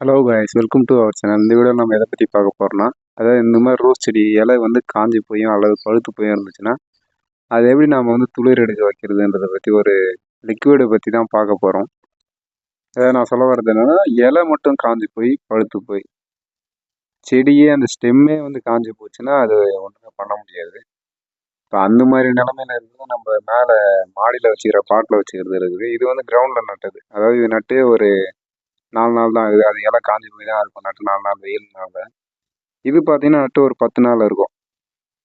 Hello guys welcome to our channel இந்த video நம்ம எதை பற்றி பார்க்க போகிறோம்னா அதாவது இந்த மாதிரி ரோஸ் செடி இலை வந்து காஞ்சி போயும் அல்லது பழுத்து போயும் இருந்துச்சுன்னா அதை எப்படி நாம் வந்து துளிர் எடுக்க வைக்கிறதுன்றதை பற்றி ஒரு லிக்விடை பற்றி தான் பார்க்க போகிறோம் அதாவது நான் சொல்ல வர்றது என்னென்னா இலை மட்டும் காஞ்சி போய் பழுத்து போய். செடியே அந்த ஸ்டெம்மே வந்து காஞ்சி போச்சுன்னா அது ஒன்றுமே பண்ண முடியாது. இப்போ அந்த மாதிரி நிலமையில இருந்து நம்ம மேலே மாடியில் வச்சுக்கிற பாட்டில் வச்சுக்கிறது இருக்குது இது வந்து கிரவுண்டில் நட்டது. அதாவது இது நட்டு ஒரு நாலு நாள் தான் ஆகுது அது இலை காஞ்சி போய் தான் இருக்கும். நட்டு நாலு நாள் வெயில்னால இது பார்த்தீங்கன்னா நட்டு ஒரு பத்து நாள் இருக்கும்.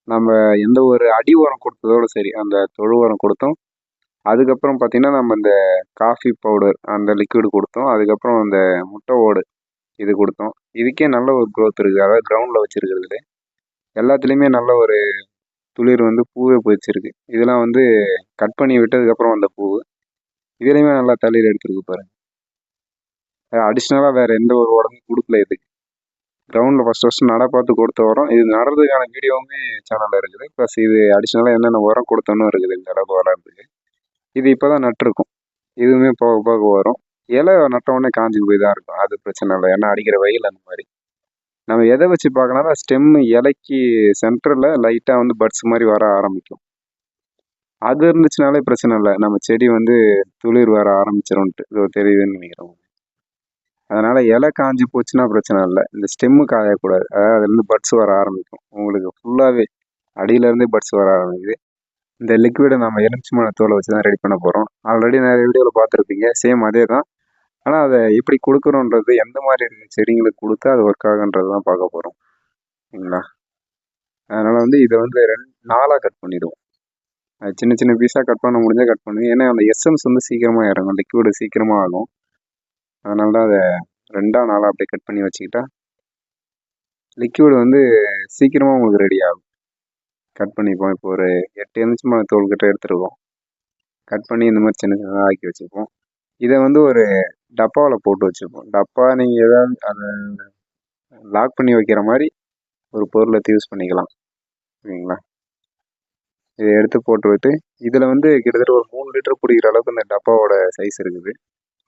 நம்ம எந்த ஒரு அடி உரம் கொடுத்ததோடு சரி அந்த தொழு உரம் கொடுத்தோம். அதுக்கப்புறம் பார்த்தீங்கன்னா நம்ம இந்த காஃபி பவுடர் அந்த லிக்விட் கொடுத்தோம். அதுக்கப்புறம் அந்த முட்டை ஓடு இது கொடுத்தோம். இதுக்கே நல்ல ஒரு க்ரோத் இருக்குது. அதாவது கிரவுண்டில் வச்சுருக்கிறதுல எல்லாத்துலேயுமே நல்ல ஒரு துளிர் வந்து பூவே போயிடுச்சிருக்கு இதெல்லாம் வந்து கட் பண்ணி விட்டதுக்கப்புறம் வந்த பூ இதுலேயுமே நல்லா தளிர் எடுத்துருக்கு பாருங்க. அடிஷ்னலாக வேறு எந்த ஒரு உடம்பும் கொடுக்கல இதுக்கு கிரவுண்டில் ஃபஸ்ட் ஃபஸ்ட்டு நட பார்த்து கொடுத்த உரம் இது நடுறதுக்கான வீடியோவுமே சேனலில் இருக்குது. ப்ளஸ் இது அடிஷ்னலாக என்னென்ன உரம் கொடுத்தோன்னு இருக்குது இந்த அளவுக்கு வளர்றதுக்கு இது இப்போ தான் நட்டிருக்கும். இதுவுமே போக போக வரும். இலை நட்ட உடனே காஞ்சி போய் தான் இருக்கும். அது பிரச்சனை இல்லை. ஏன்னா அடிக்கிற வெயில் அந்த மாதிரி. நம்ம எதை வச்சு பார்க்கலாம்னா ஸ்டெம்மு இலைக்கு சென்டரில் லைட்டாக வந்து பட்ஸ் மாதிரி வர ஆரம்பிக்கும். அது இருந்துச்சுனாலே பிரச்சனை இல்லை. நம்ம செடி வந்து துளிர் வர ஆரம்பிச்சிரும்ன்ட்டு. இதோ தெரியுதுன்னு நினைக்கிறோம் அதனால் இலை காஞ்சி போச்சுன்னா பிரச்சனை இல்லை. இந்த ஸ்டெம்மு காயக்கூடாது. அதாவது அதுலேருந்து பட்ஸ் வர ஆரம்பிக்கும். உங்களுக்கு ஃபுல்லாகவே அடியிலேருந்தே பட்ஸ் வர ஆரம்பிக்குது. இந்த லிக்விடை நம்ம எலுமிச்சமான தோலை வச்சு தான் ரெடி பண்ண போகிறோம் ஆல்ரெடி நிறைய வீடியோவில் பார்த்துருப்பீங்க. சேம் அதே தான். ஆனால் அதை எப்படி கொடுக்குறோன்றது எந்த மாதிரி செடிங்களுக்கு கொடுத்தா அது ஒர்க் ஆகுன்றது தான் பார்க்க போகிறோம் சரிங்களா? அதனால் வந்து இதை வந்து ரெண்டு நாளாக கட் பண்ணிவிடுவோம் சின்ன சின்ன பீஸாக கட் பண்ண முடிஞ்சால் கட் பண்ணுவேன் ஏன்னா அந்த எஸ்எம்ஸ் வந்து சீக்கிரமாக இறங்கும். லிக்விடு சீக்கிரமாக ஆகும். அதனால தான் அதை ரெண்டாக நாளாக அப்படியே கட் பண்ணி வச்சுக்கிட்டா லிக்யூடு வந்து சீக்கிரமாக உங்களுக்கு ரெடி ஆகும். கட் பண்ணிப்போம். இப்போ ஒரு எட்டு எலுமிச்சம்பழம் தோல்கிட்ட எடுத்துருக்கோம். கட் பண்ணி இந்த மாதிரி சின்ன சின்னதாக ஆக்கி வச்சுப்போம். இதை வந்து ஒரு டப்பாவில் போட்டு வச்சுப்போம். டப்பா நீங்கள் ஏதாவது அதை லாக் பண்ணி வைக்கிற மாதிரி ஒரு பொருளை யூஸ் பண்ணிக்கலாம். சரிங்களா? இதை எடுத்து போட்டு விட்டு இதில் வந்து கிட்டத்தட்ட ஒரு மூணு லிட்டர் பிடிக்கிற அளவுக்கு இந்த டப்பாவோட சைஸ் இருக்குது.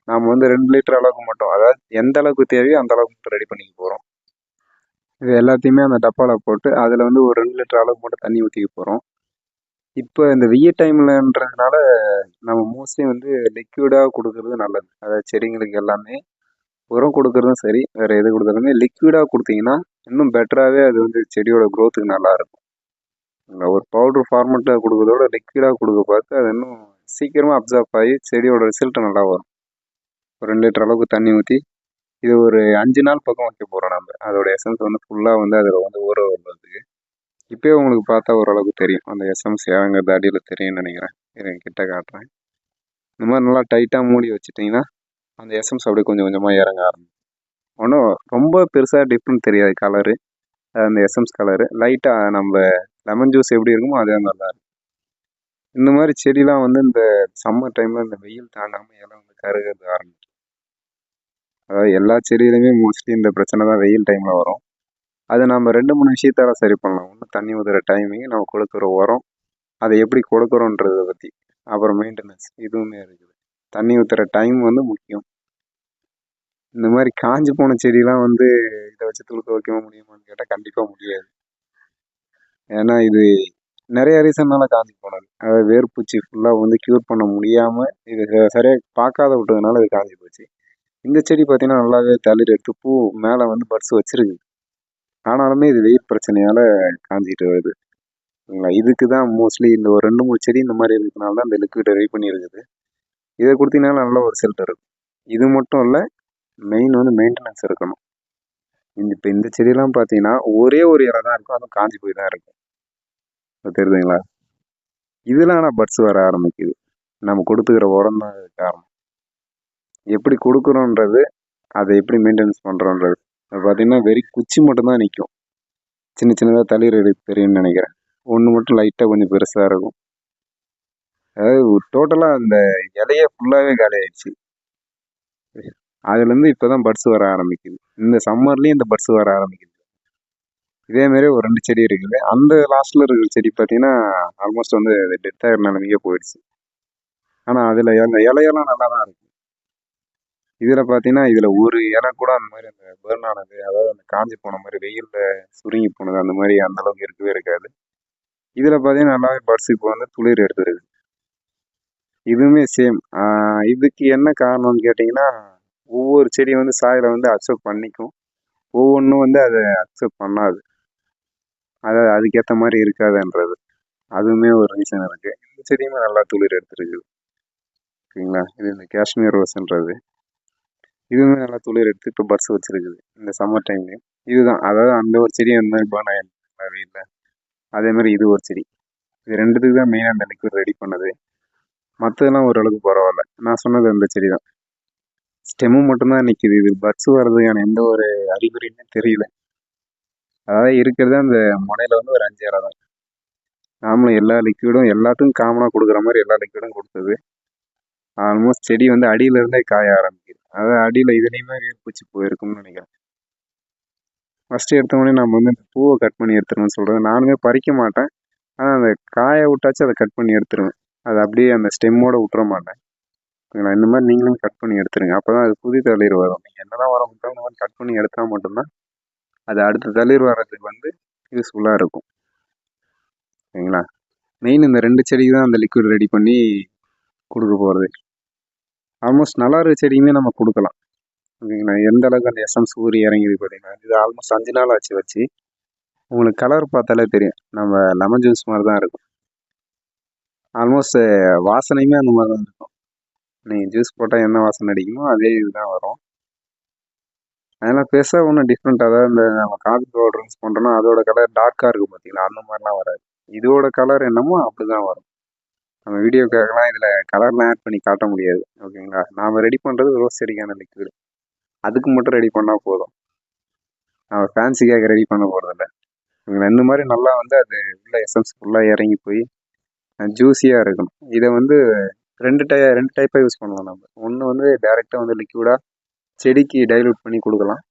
நாம் வந்து ரெண்டு லிட்டர் அளவுக்கு மட்டும். அதாவது எந்த அளவுக்கு தேவையோ அந்த அளவுக்கு மட்டும் ரெடி பண்ணிக்க போகிறோம் இது எல்லாத்தையுமே அந்த டப்பாவில் போட்டு அதில் வந்து ஒரு ரெண்டு லிட்டர் அளவுக்கு மட்டும் தண்ணி ஊற்றிக்க போகிறோம் இப்போ இந்த வெய்ய டைம்லன்றதுனால நம்ம மோஸ்ட்லி வந்து லிக்விடாக கொடுக்கறது நல்லது. அதாவது செடிங்களுக்கு எல்லாமே உரம் கொடுக்குறதும் சரி வேறு எது கொடுக்குறதுமே லிக்விடாக கொடுத்தீங்கன்னா இன்னும் பெட்டராகவே அது வந்து செடியோட க்ரோத்துக்கு நல்லாயிருக்கும் ஒரு பவுடர் ஃபார்மெட்டில் கொடுக்குறதோட லிக்விடாக கொடுக்க பார்த்து அது இன்னும் சீக்கிரமாக அப்சர்வ் ஆகி செடியோட ரிசல்ட்டு நல்லா வரும். ஒரு ரெண்டு லிட்டர் அளவுக்கு தண்ணி ஊற்றி இது ஒரு அஞ்சு நாள் பக்கம் வைக்க போகிறோம் நம்ம அதோட எசன்ஸ் வந்து ஃபுல்லாக வந்து அதில் வந்து ஊற விடுறதுக்கு இப்போயே உங்களுக்கு பார்த்தா ஓரளவுக்கு தெரியும். அந்த எஸ்எம்ஸ் இறங்குறது அடியில் தெரியும்னு நினைக்கிறேன். இருங்க கிட்ட காட்டுறேன். இந்த மாதிரி நல்லா டைட்டாக மூடி வச்சுட்டிங்கன்னா அந்த எஸ்எம்ஸ் அப்படியே கொஞ்சம் கொஞ்சமாக இறங்க ஆரம்பிச்சு ஒன்றும் ரொம்ப பெருசாக டிஃப்ரெண்ட் தெரியாது கலரு அந்த எஸ்எம்ஸ் கலரு லைட்டாக நம்ம லெமன் ஜூஸ் எப்படி இருக்குமோ அதே மாதிரி தான் இருக்கும். இந்த மாதிரி செடிலாம் வந்து இந்த சம்மர் டைமில் இந்த வெயில் தாண்டாமல் இலை வந்து கருகிறது ஆரம்பிச்சு அதாவது எல்லா செடியிலுமே மோஸ்ட்லி இந்த பிரச்சனை தான் வெயில் டைமில் வரும். அதை நம்ம ரெண்டு மூணு விஷயத்தால் சரி பண்ணலாம். ஒன்று தண்ணி ஊதுகிற டைமிங் நம்ம கொடுக்குற உரம். அதை எப்படி கொடுக்குறோன்றதை பற்றி அப்புறம் மெயின்டெனன்ஸ் இதுவுமே இருக்குது. தண்ணி ஊற்றுற டைம் வந்து முக்கியம். இந்த மாதிரி காஞ்சி போன செடியெலாம் வந்து இதை வச்சு துளுக்க வைக்க முடியுமான்னு கேட்டால் கண்டிப்பாக முடியாது. ஏன்னா இது நிறைய ரீசன்னால காஞ்சி போனது. அதாவது வேர்பூச்சி ஃபுல்லாக வந்து க்யூர் பண்ண முடியாமல் இது சரியாக பார்க்காத விட்டதுனால இது காஞ்சி போச்சு. இந்த செடி பார்த்தீங்கன்னா நல்லாவே தளிர் எடுத்து பூ மேலே வந்து பட்ஸ் வச்சிருக்கு. ஆனாலுமே இது வெயில் பிரச்சனையால் காஞ்சிக்கிட்டு வருது. சரிங்களா இதுக்கு தான் மோஸ்ட்லி இந்த ஒரு ரெண்டு மூணு செடி இந்த மாதிரி இருக்கிறதுனால தான் இந்த லிக்விட் ரெடி பண்ணியிருக்குது. இதை கொடுத்தீங்கன்னா நல்ல ஒரு ரிசல்ட் இருக்கும். இது மட்டும் இல்லை மெயின் வந்து மெயின்டெனன்ஸ் இருக்கணும். இந்த இப்போ இந்த செடியெல்லாம் பார்த்தீங்கன்னா ஒரே ஒரு இலை தான் இருக்கும். அதுவும் காஞ்சி போய் தான் இருக்கும் தெரியுதுங்களா? இதெல்லாம் ஆனால் பட்ஸ் வர ஆரம்பிக்குது. நம்ம கொடுத்துக்கிற உரம் தான் காரணம். எப்படி கொடுக்குறோன்றது அதை எப்படி மெயின்டெனன்ஸ் பண்ணுறோன்றது பார்த்தீங்கன்னா வெறி குச்சி மட்டும்தான் நிற்கும் சின்ன சின்னதாக தளிர் எடுக்க தெரியும்னு நினைக்கிறேன். ஒன்று மட்டும் லைட்டாக கொஞ்சம் பெருசாக இருக்கும். அதாவது டோட்டலாக அந்த இலையே ஃபுல்லாகவே காலி ஆயிடுச்சு. அதுலேருந்து இப்போ தான் பட்ஸ் வர ஆரம்பிக்குது. இந்த சம்மர்லேயும் இந்த பட்ஸ் வர ஆரம்பிக்குது. இதேமாரி ஒரு ரெண்டு செடி இருக்குது. அந்த லாஸ்ட்டில் இருக்கிற செடி பார்த்தீங்கன்னா ஆல்மோஸ்ட் வந்து டெத் ஆகிற போயிடுச்சு. ஆனால் அதில் இலையெல்லாம் நல்லா தான் இருக்கும் இதில் பார்த்தீங்கன்னா இதில் ஒரு இலை கூட அந்த மாதிரி அந்த பேர்ன் ஆனது அதாவது அந்த காஞ்சி போன மாதிரி வெயிலில் சுருங்கி போனது அந்த மாதிரி அந்தளவுக்கு இருக்கவே இருக்காது. இதில் பார்த்தீங்கன்னா நல்லாவே பட்ஸ் இப்போ வந்து துளிர் எடுத்துருது. இதுவுமே சேம் இதுக்கு என்ன காரணம்னு கேட்டிங்கன்னா ஒவ்வொரு செடி வந்து சாயில் வந்து அக்செப்ட் பண்ணிக்கும். ஒவ்வொன்றும் வந்து அதை அக்செப்ட் பண்ணாது. அதாவது அதுக்கேற்ற மாதிரி இருக்காதுன்றது. அதுவுமே ஒரு ரீசன் இருக்குது இந்த செடியுமே நல்லா துளிர் எடுத்துருக்குது ஓகேங்களா இது இந்த காஷ்மீர் ரோஸ்ன்றது. இதுவுமே நல்லா துளிர் எடுத்து இப்போ பர்ஸ் வச்சுருக்குது. இந்த சம்மர் டைம்லேயும் இதுதான். அதாவது அந்த ஒரு செடி அந்த மாதிரி பேர்ன் ஆகிருக்கும் வீட்டில் அதே மாதிரி இது ஒரு செடி. இது ரெண்டுத்துக்கு தான் மெயினாக அந்த லிக்விட் ரெடி பண்ணது. மற்றதெல்லாம் ஓரளவுக்கு பரவாயில்ல. நான் சொன்னது அந்த செடி தான் ஸ்டெம்மு மட்டும்தான் நிற்கிது இது பர்ஸ் வர்றதுக்கான எந்த ஒரு அறிகுறியுமே தெரியல. அதாவது இருக்கிறது அந்த முனையில் வந்து ஒரு அஞ்சு இலை தான். நாமளும் எல்லா லிக்விடும் எல்லாத்துக்கும் காமனாக கொடுக்குற மாதிரி எல்லா லிக்விடும் கொடுத்தது. ஆல்மோஸ்ட் செடி வந்து அடியிலேருந்தே காய ஆரம்பிச்சு அதாவது அடியில் இதுலேயுமே வேர் பூச்சி போயிருக்கும்னு நினைக்கிறேன். ஃபஸ்ட்டு எடுத்தவொடனே நம்ம வந்து இந்த பூவை கட் பண்ணி எடுத்துருவேன் சொல்கிறேன் நானுமே பறிக்க மாட்டேன். ஆனால் அந்த காயை விட்டாச்சும் அதை கட் பண்ணி எடுத்துருவேன். அது அப்படியே அந்த ஸ்டெம்மோடு விட்டுற மாட்டேன். ஓகேங்களா இந்த மாதிரி நீங்களும் கட் பண்ணி எடுத்துருங்க. அப்போ தான் அது புது தளிர் வரும். நீங்கள் என்ன தான் வர விட்டாலும் இந்த மாதிரி கட் பண்ணி எடுத்தால் மட்டும்தான் அது அடுத்த தளிர் வர்றதுக்கு வந்து யூஸ்ஃபுல்லாக இருக்கும். ஓகேங்களா மெயின் இந்த ரெண்டு செடிக்கு தான் அந்த லிக்விட் ரெடி பண்ணி கொடுக்க போகிறது ஆல்மோஸ்ட் நல்லா இருக்க செடியுமே நம்ம கொடுக்கலாம். ஓகேங்களா? எந்த அளவுக்கு அந்த எஸ்எம் சூரி இறங்கிது பார்த்தீங்கன்னா இது ஆல்மோஸ்ட் அஞ்சு நாள் ஆச்சு வச்சு. உங்களுக்கு கலர் பார்த்தாலே தெரியும். நம்ம லெமன் ஜூஸ் மாதிரி தான் இருக்கும். ஆல்மோஸ்ட் வாசனையுமே அந்த மாதிரி தான் இருக்கும். நீங்கள் ஜூஸ் போட்டால் என்ன வாசனை அடிக்குமோ அதே இதுதான் வரும். அதெல்லாம் பெருசாக ஒன்றும் டிஃப்ரெண்ட் அதாவது இந்த நம்ம காஃபி பவுடர் யூஸ் பண்ணுறோன்னா அதோட கலர் டார்க்காக இருக்கும் பார்த்தீங்களா அந்த மாதிரிலாம் வராது. இதோட கலர் என்னமோ அப்படி தான் வரும். நம்ம வீடியோக்காகலாம் இதில் கலர்லாம் ஆட் பண்ணி காட்ட முடியாது. ஓகேங்களா நாம் ரெடி பண்ணுறது ரோஸ் செடிக்கான லிக்விடு அதுக்கு மட்டும் ரெடி பண்ணால் போதும். நம்ம ஃபேன்சிக்காக ரெடி பண்ண போகிறதில்ல இந்த மாதிரி நல்லா வந்து அது உள்ள எசன்ஸ் ஃபுல்லாக இறங்கி போய் ஜூஸியாக இருக்கணும். இதை வந்து ரெண்டு டை ரெண்டு டைப்பாக யூஸ் பண்ணலாம் நம்ம. ஒன்று வந்து டேரெக்டாக வந்து லிக்விடாக செடிக்கு டைலூட் பண்ணி கொடுக்கலாம்.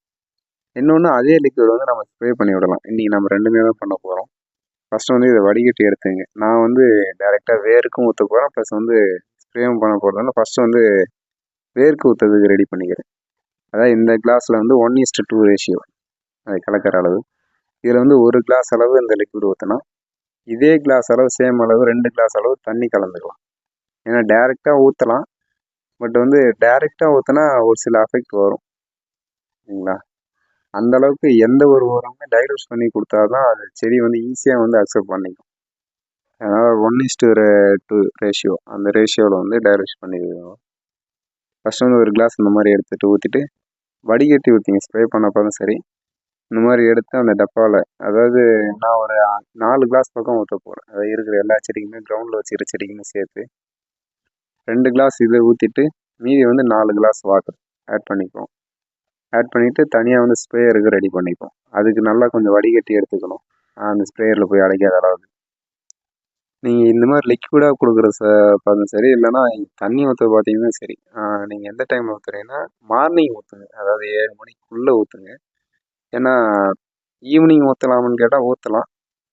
இன்னொன்று அதே லிக்விட் வந்து நம்ம ஸ்ப்ரே பண்ணி விடலாம். இன்றைக்கி நம்ம ரெண்டுமே தான் பண்ண போகிறோம் ஃபஸ்ட்டு வந்து இதை வடிகட்டி எடுத்துங்க. நான் வந்து டேரெக்டாக வேருக்கும் ஊற்ற போகிறேன் ப்ளஸ் வந்து ஸ்ப்ரேவும் பண்ண போகிறதுனால ஃபஸ்ட்டு வந்து வேர்க்கு ஊற்றுறதுக்கு ரெடி பண்ணிக்கிறேன். அதாவது இந்த கிளாஸில் வந்து ஒன் இஸ்ட் டூ ரேஷியோ அது கலக்கிற அளவு. இதில் வந்து ஒரு கிளாஸ் அளவு இந்த லிக்விட் ஊற்றினா இதே கிளாஸ் அளவு சேம் அளவு ரெண்டு கிளாஸ் அளவு தண்ணி கலந்துக்கலாம். ஏன்னா டேரெக்டாக ஊற்றலாம் பட் வந்து டேரெக்டாக ஊற்றினா ஒரு சில அஃபெக்ட் வரும். சரிங்களா? அந்த அளவுக்கு எந்த ஒரு உரமுமே டைலூஸ் பண்ணி கொடுத்தா தான் அது செடி வந்து ஈஸியாக வந்து அக்செப்ட் பண்ணிக்கும். அதனால் ஒன் இஸ்டு டூ ரேஷியோ அந்த ரேஷியோவில் வந்து டைலூஸ் பண்ணிடுவோம் ஃபஸ்ட் வந்து ஒரு கிளாஸ் இந்த மாதிரி எடுத்துகிட்டு ஊற்றிட்டு வடிகட்டி ஊற்றிங்க ஸ்ப்ரே பண்ணப்போ சரி. இந்த மாதிரி எடுத்து அந்த டப்பாவில் அதாவது நான் ஒரு நாலு கிளாஸ் பக்கம் ஊற்ற போகிறேன் அதாவது இருக்கிற எல்லா செடிக்குமே கிரவுண்டில் வச்சுக்கிற செடிக்குமே சேர்த்து ரெண்டு கிளாஸ் இதை ஊற்றிட்டு மீதி வந்து நாலு கிளாஸ் வாட்டர் ஆட் பண்ணிக்குவோம். ஆட் பண்ணிவிட்டு தனியாக வந்து ஸ்ப்ரேயருக்கு ரெடி பண்ணிப்போம். அதுக்கு நல்லா கொஞ்சம் வடிகட்டி எடுத்துக்கணும். அந்த ஸ்ப்ரேயரில் போய் அடைக்காத அளவுக்கு. நீங்கள் இந்த மாதிரி லிக்விடாக கொடுக்குற ச பார்த்தும் சரி இல்லைனா தண்ணி ஊற்ற பார்த்தீங்கன்னா சரி. நீங்கள் எந்த டைமில் ஊற்றுறீங்கன்னா மார்னிங் ஊற்றுங்க அதாவது ஏழு மணிக்குள்ளே ஊற்றுங்க ஏன்னா ஈவினிங் ஊற்றலாமான்னு கேட்டால் ஊற்றலாம்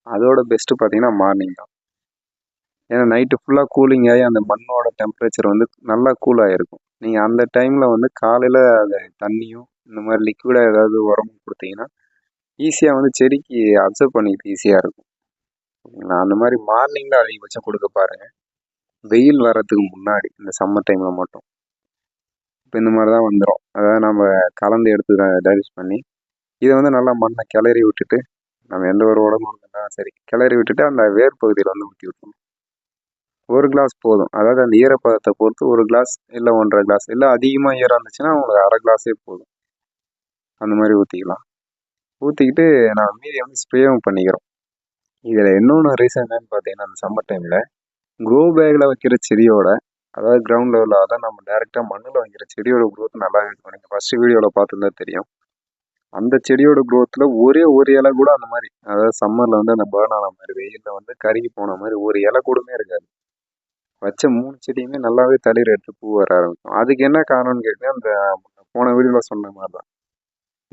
அதோட பெஸ்ட்டு பார்த்தீங்கன்னா மார்னிங் தான். ஏன்னா நைட்டு ஃபுல்லாக கூலிங் ஆகி அந்த மண்ணோட டெம்பரேச்சர் வந்து நல்லா கூல் ஆகிருக்கும் நீங்கள் அந்த டைமில் வந்து காலையில் அந்த தண்ணியும் இந்த மாதிரி லிக்விடாக ஏதாவது உரம் கொடுத்தீங்கன்னா ஈஸியாக வந்து செடிக்கு அப்சர்வ் பண்ணிக்கிட்டு ஈஸியாக இருக்கும். ஓகேங்களா அந்த மாதிரி மார்னிங்கில் அதிகபட்சம் கொடுக்க பாருங்கள் வெயில் வர்றதுக்கு முன்னாடி இந்த சம்மர் டைமில் மட்டும். இப்போ இந்த மாதிரி தான் வந்துடும் அதாவது நம்ம கலந்து எடுத்து டைஜஸ்ட் பண்ணி இதை வந்து நல்லா மண்ணை கிளறி விட்டுட்டு நம்ம எந்த ஒரு உடம்பு இருந்தாலும் சரி கிளறி விட்டுட்டு அந்த வேர் பகுதியில் வந்து ஊற்றி விட்டணும் ஒரு கிளாஸ் போதும். அதாவது அந்த ஈரப்பதத்தை பொறுத்து ஒரு கிளாஸ் இல்லை ஒன்றரை கிளாஸ் இல்லை அதிகமாக ஈரம் இருந்துச்சுன்னா உங்களுக்கு அரை கிளாஸே போதும். அந்த மாதிரி ஊற்றிக்கலாம் ஊற்றிக்கிட்டு நான் மீதி வந்து ஸ்ப்ரேவும் பண்ணிக்கிறோம். இதில் இன்னொன்று ரீசன் என்னன்னு பார்த்தீங்கன்னா அந்த சம்மர் டைமில் க்ரோ பேக்கில் வைக்கிற செடியோட அதாவது கிரவுண்ட் லெவலில் அதான் நம்ம டேரெக்டாக மண்ணில் வைக்கிற செடியோட க்ரோத் நல்லா இருக்கும் நீங்கள் ஃபஸ்ட்டு வீடியோவில் பார்த்துருந்தா தெரியும். அந்த செடியோட க்ரோத்தில் ஒரே ஒரு இலை கூட அந்த மாதிரி அதாவது சம்மரில் வந்து அந்த பேர்ன் ஆன மாதிரி வெயிலில் வந்து கருகி போன மாதிரி ஒரு இலை கூடமே இருக்காது. வச்ச மூணு செடியுமே நல்லாவே தளிர் எடுத்து பூ வர ஆரம்பிக்கும். அதுக்கு என்ன காரணம்னு கேட்டால் அந்த போன வீடியோவில் சொன்ன மாதிரி தான்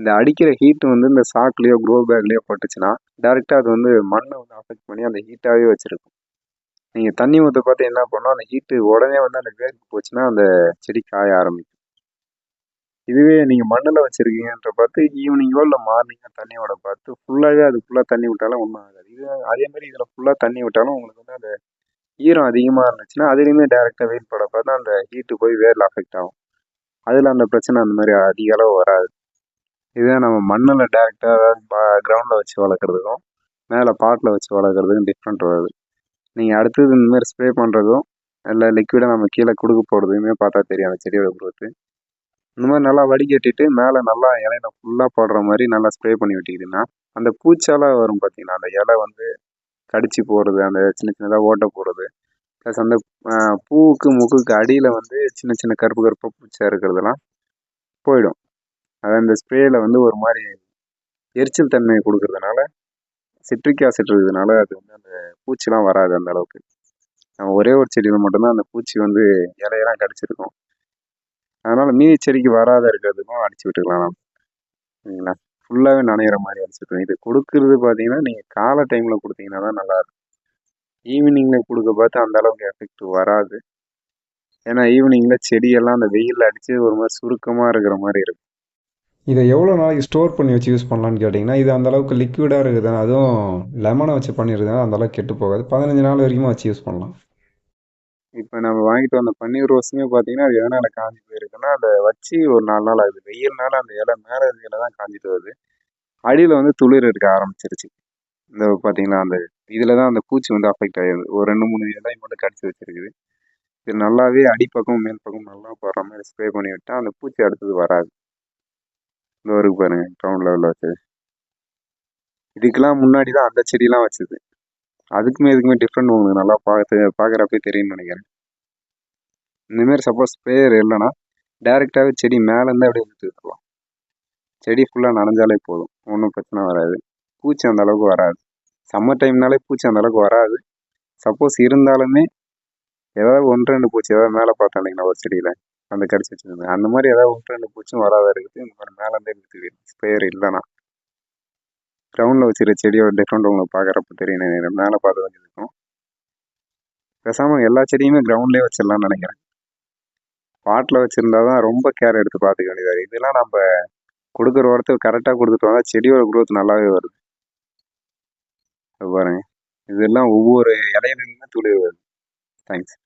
இந்த அடிக்கிற ஹீட்டு வந்து இந்த சாக்லேயோ க்ரோ பேக்லேயோ பட்டுச்சுன்னா டேரெக்டாக அது வந்து மண்ணை வந்து அஃபெக்ட் பண்ணி அந்த ஹீட்டாகவே வச்சுருக்கும். நீங்கள் தண்ணி ஊற்ற பார்த்து என்ன பண்ணோம் அந்த ஹீட்டு உடனே வந்து அந்த வேருக்கு போச்சுன்னா அந்த செடி காய ஆரம்பிக்கும். இதுவே நீங்கள் மண்ணில் வச்சுருக்கீங்கன்ற பார்த்து ஈவினிங்கோ இல்லை மார்னிங்கோ தண்ணி விட பார்த்து ஃபுல்லாகவே அது ஃபுல்லாக தண்ணி விட்டாலும் ஒன்றும் ஆகாது. இது அதே மாதிரி இதில் ஃபுல்லாக தண்ணி விட்டாலும் உங்களுக்கு வந்து அந்த ஈரம் அதிகமாக இருந்துச்சுன்னா அதுலேயுமே டேரெக்டாக வெயில் பட பார்த்தா அந்த ஹீட்டு போய் வேரில் அஃபெக்ட் ஆகும். அதில் அந்த பிரச்சனை அந்த மாதிரி அதிக அளவு வராது. இதே நம்ம மண்ணில் டேரெக்டாக கிரவுண்டில் வச்சு வளர்க்குறதுக்கும் மேலே பாட்டில் வச்சு வளர்க்குறதுக்கும் டிஃப்ரெண்ட் வருது நீங்கள் அடுத்தது இந்தமாரி ஸ்ப்ரே பண்ணுறதும் இல்லை லிக்விடாக நம்ம கீழே கொடுக்க போகிறதுமே பார்த்தா தெரியும் அந்த செடியோட குரோத்து இந்த மாதிரி நல்லா வடிகட்டிட்டு மேலே நல்லா இலையில ஃபுல்லாக போடுற மாதிரி நல்லா ஸ்ப்ரே பண்ணி விட்டிங்கன்னா அந்த பூச்சால வரும் பார்த்தீங்கன்னா அந்த இலை வந்து கடிச்சு போகிறது அந்த சின்ன சின்னதாக ஓட்டை போடுறது ப்ளஸ் அந்த பூவுக்கு முக்குக்கு அடியில் வந்து சின்ன சின்ன கருப்பு கருப்பாக பூச்சா இருக்கிறதெல்லாம் போயிடும். அது அந்த ஸ்ப்ரேயில் வந்து ஒரு மாதிரி எரிச்சல் தன்மையை கொடுக்கறதுனால சிட்ரிக் ஆசிட் இருக்கிறதுனால அது வந்து அந்த பூச்சிலாம் வராது அந்த அளவுக்கு. நம்ம ஒரே ஒரு செடியில் மட்டும்தான் அந்த பூச்சி வந்து இலையெல்லாம் கிடச்சிருக்கும். அதனால் மீதி செடிக்கு வராத இருக்கிறதுக்கும் அடிச்சு விட்டுக்கலாம் நம்ம சரிங்களா? ஃபுல்லாகவே நனையிற மாதிரி அடிச்சு விட்டுருங்க. இது கொடுக்கறது பார்த்தீங்கன்னா நீங்கள் காலை டைமில் கொடுத்தீங்கன்னா தான் நல்லாயிருக்கும் ஈவினிங்கில் கொடுக்க பார்த்து அந்த அளவுக்கு எஃபெக்ட் வராது. ஏன்னா ஈவினிங்கில் செடியெல்லாம் அந்த வெயிலில் அடித்து ஒரு மாதிரி சுருக்கமாக இருக்கிற மாதிரி இருக்கும். இதை எவ்வளோ நாளைக்கு ஸ்டோர் பண்ணி வச்சு யூஸ் பண்ணலான்னு கேட்டிங்கன்னா இது அந்தளவுக்கு லிக்விடாக இருக்குது அதுவும் லெமனை வச்சு பண்ணியிருந்தா அந்தளவுக்கு கெட்டு போகாது. பதினஞ்சு நாள் வரைக்கும் வச்சு யூஸ் பண்ணலாம். இப்போ நம்ம வாங்கிட்டு வந்த பன்னீர் ரோஸுமே பார்த்தீங்கன்னா அது எதனால் காஞ்சி போயிருக்குன்னா அதை வச்சு ஒரு நாலு நாள் ஆகுது. வெயில் நாள் அந்த இலை மேலே இலை தான் காஞ்சிட்டு வருது. அடியில் வந்து துளிர் எடுக்க ஆரம்பிச்சிருச்சு. இந்த பார்த்தீங்கன்னா அந்த இதில் தான் அந்த பூச்சி வந்து அஃபெக்ட் ஆகிடுது ஒரு ரெண்டு மூணு இலை மட்டும் கடிச்சு வச்சிருக்குது. இது நல்லாவே அடிப்பக்கம் மேல் பக்கம் நல்லா போடுற மாதிரி ஸ்ப்ரே பண்ணி விட்டால் அந்த பூச்சி அடுத்தது வராது. இந்த இருக்கு பாருங்க கிரவுண்ட் லெவலில் வச்சது இதுக்கெல்லாம் முன்னாடி தான் அந்த செடியெலாம் வச்சது. அதுக்குமே இதுக்குமே டிஃப்ரெண்ட் உங்களுக்கு நல்லா பார்த்து பார்க்குறப்பே தெரியும்னு நினைக்கிறேன். இந்தமாரி சப்போஸ் ஸ்ப்ரேயர் இல்லைன்னா டேரெக்டாகவே செடி மேலேருந்து அப்படியே ஊற்றி செடி ஃபுல்லாக நனைஞ்சாலே போதும். ஒன்றும் பிரச்சனை வராது. பூச்சி அந்த அளவுக்கு வராது. சம்மர் டைம்னாலே பூச்சி அந்த அளவுக்கு வராது. சப்போஸ் இருந்தாலுமே ஏதாவது ஒன்று ரெண்டு பூச்சி ஏதாவது மேலே பார்த்தோம் இல்லைங்களா ஒரு செடியில். அந்த கடிச்சு வச்சுருந்தது அந்த மாதிரி ஏதாவது ஒன்று ரெண்டு பூச்சும் வராத இருக்குது இந்த மாதிரி மேலேருந்தே ஊற்றி ஸ்ப்ரேயர் இல்லைன்னா. கிரவுண்டில் வச்சுருக்க செடியோட டிஃப்ரெண்ட் உங்களுக்கு பார்க்குறப்ப தெரியும் மேலே பார்த்து தான் இருக்கும் பேசாமல் எல்லா செடியுமே கிரவுண்ட்லேயே வச்சிடலாம்னு நினைக்கிறேன். பாட்டில் வச்சுருந்தா தான் ரொம்ப கேர் எடுத்து பார்த்துக்க வேண்டியதாக இதெல்லாம் நம்ம கொடுக்குற உரத்துக்கு கரெக்டாக கொடுத்துட்டு வந்தால் செடியோட குரோத் நல்லாவே வருது. இது பாருங்க. இதெல்லாம் ஒவ்வொரு இலையிலேருந்துமே துளிர் வருது. தேங்க்ஸ்